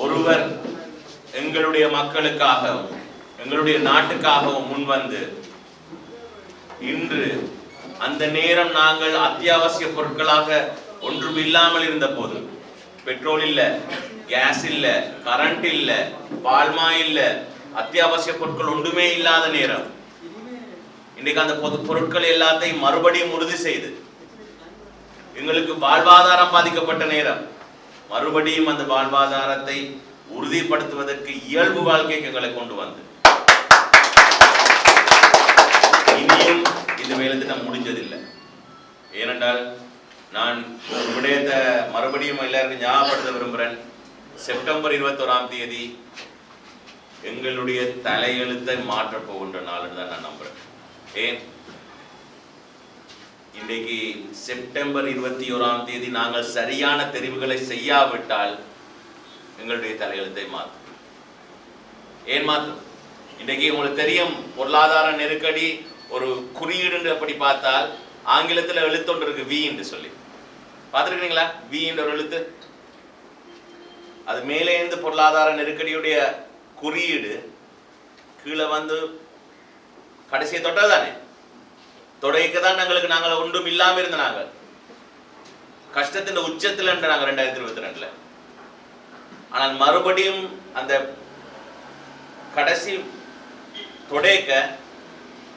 ஒருவர் எங்களுடைய மக்களுக்காகவும் எங்களுடைய நாட்டுக்காகவும் முன்வந்து இன்று அந்த நேரம் நாங்கள் அத்தியாவசிய பொருட்களாக ஒன்றும் இல்லாமல் இருந்த போது பெட்ரோல் இல்ல கேஸ் இல்ல கரண்ட் இல்ல பால்மா இல்ல அத்தியாவசிய பொருட்கள் ஒன்றுமே இல்லாத நேரம். இன்னைக்கு அந்த பொது பொருட்கள் எல்லாத்தையும் மறுபடியும் உறுதி செய்து எங்களுக்கு வாழ்வாதாரம் பாதிக்கப்பட்ட நேரம். மறுபடியும் அந்த வாழ்வாதாரத்தை உறுதிப்படுத்துவதற்கு இயல்பு வாழ்க்கைக்கு எங்களை கொண்டு வந்து. இனியும் இந்த வேலைத்திட்டம் முடிஞ்சதில்லை. ஏனென்றால் நான் ஒரு விடயத்தை மறுபடியும் எல்லாருக்கும் ஞாபகப்படுத்த விரும்புகிறேன். செப்டம்பர் இருபத்தோராம் தேதி எங்களுடைய தலையெழுத்தை மாற்றப் போகின்ற நாள்னு தான் நான் நம்புறேன் ஏன்? இன்றைக்கு செப்டம்பர் இருபத்தி ஓராம் தேதி நாங்கள் சரியான தெரிவுகளை செய்யாவிட்டால் எங்களுடைய தலையெழுத்தை மாற்றும். ஏன் மாற்றும்? இன்றைக்கு உங்களுக்கு தெரியும் பொருளாதார நெருக்கடி ஒரு குறியீடு அப்படி பார்த்தால் ஆங்கிலத்தில் எழுத்தொன்று இருக்கு வி என்று சொல்லி. பார்த்துருக்கீங்களா வி என்ற ஒரு எழுத்து. அது மேலே இருந்து பொருளாதார நெருக்கடியுடைய குறியீடு கீழே வந்து கடைசியை தொட்டது தானே தொடக்க தான் எங்களுக்கு நாங்கள் ஒன்றும் இல்லாமல் இருந்த நாங்கள் கஷ்டத்தின் உச்சத்தில் என்ற நாங்கள் ரெண்டாயிரத்தி இருபத்தி ரெண்டுல. ஆனால் மறுபடியும் அந்த கடைசி தொடைக்க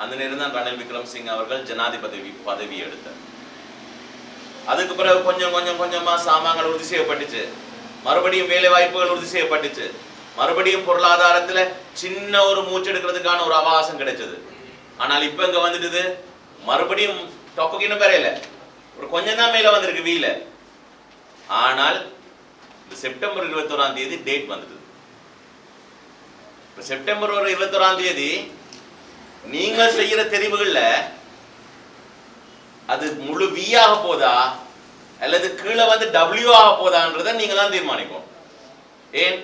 அந்த நேரம் தான் ரணில் விக்ரம் சிங் அவர்கள் ஜனாதிபதி பதவி எடுத்தார். அதுக்கு பிறகு கொஞ்சம் கொஞ்சம் கொஞ்சமா சாமான்கள் உறுதி செய்யப்பட்டுச்சு. மறுபடியும் வேலை வாய்ப்புகள் உறுதி செய்யப்பட்டுச்சு. மறுபடியும் பொருளாதாரத்துல சின்ன ஒரு மூச்செடுக்கிறதுக்கான ஒரு அவகாசம் கிடைச்சது. ஆனால் இப்ப இங்க வந்துட்டு மறுபடியும் டொப்புக்கு இன்னும் பெறையில ஒரு கொஞ்சம் தான் மேல வந்திருக்கு வீல ஆனால் இந்த செப்டம்பர் இருபத்தோராம் தேதி டேட் வந்தது. இப்போ செப்டம்பர் ஒரு இருபத்தோராம் தேதி நீங்க செய்யற தெரிவுகள்ல அது முழு வி ஆக போதா? அல்லது கீழே வந்து டபிள்யூ ஆக போதான்றதை நீங்க தான் தீர்மானிக்கும் ஏன்?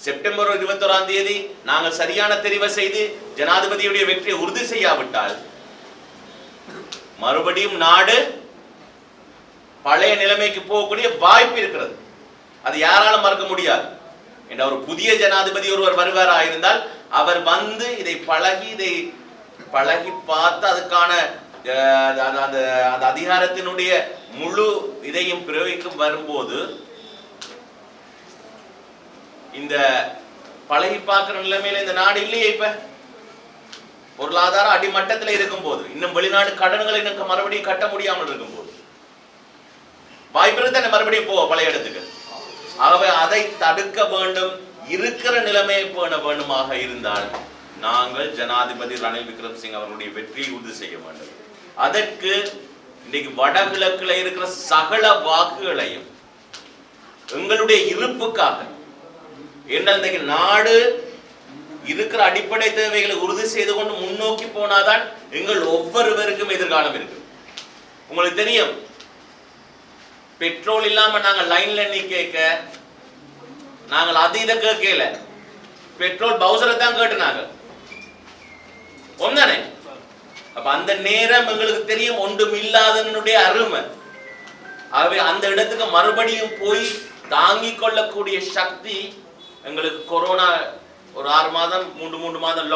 செப்டம்பர் இருபத்தோராம் தேதி நாங்கள் சரியான தெரிவை செய்து ஜனாதிபதியுடைய வெற்றியை உறுதி செய்யாவிட்டால் மறுபடியும் நாடு பழைய நிலைமைக்கு போகக்கூடிய வாய்ப்பு இருக்கிறது. அது யாராலும் மறக்க முடியாது. என்ற ஒரு புதிய ஜனாதிபதி ஒருவர் வருவாரா இருந்தால் அவர் வந்து இதை பழகி இதை பழகி பார்த்து அதுக்கான அந்த- அந்த- அதிகாரத்தினுடைய முழு இதையும் பிரயோகிக்கும் வரும்போது இந்த பழகி பார்க்கிற நிலைமையில இந்த நாடு இல்லையே இப்ப. பொருளாதார அடிமட்டத்தில் இருக்கும்போது இன்னும் வெளிநாடு கடன்களை இன்னும் மறுபடியும் கட்ட முடியாமல் இருக்கும்போது வாய்ப்பு இருந்தா மறுபடியும் போ பழைய இடத்துக்கு. ஆகவே அதை தடுக்க வேண்டும் இருக்கிற நிலைமையை பேண வேண்டுமாக இருந்தால் நாங்கள் ஜனாதிபதி ரணில் விக்ரம் சிங் அவர்களுடைய வெற்றியை உறுதி செய்ய வேண்டும். அதற்கு இன்னைக்கு வடகிழக்கில் இருக்கிற சகல வாக்குகளையும் எங்களுடைய இருப்புக்காக என்ன இன்னைக்கு நாடு இருக்கிற அடிப்படை தேவைகளை உறுதி செய்து கொண்டு முன்னோக்கி போனாதான் எங்கள் ஒவ்வொருவருக்கும் எதிர்காலம் இருக்கு. உங்களுக்கு தெரியும் பெட்ரோல் இல்லாம நாங்க லைன்ல நிக்க நாங்கள் அது இதை கேட்கல. பெட்ரோல் பவுசரை தான் கேட்டுனாங்க. ஒன்றானே அப்ப அந்த நேரம் எங்களுக்கு தெரியும் ஒன்றும் இல்லாதனுடைய அருமை. ஆகவே அந்த இடத்துக்கு மறுபடியும் போய் தாங்கிக் கொள்ளக்கூடிய சக்தி எங்களுக்கு கொரோனா ஒரு ஆறு மாதம் மூன்று மூன்று மாதம்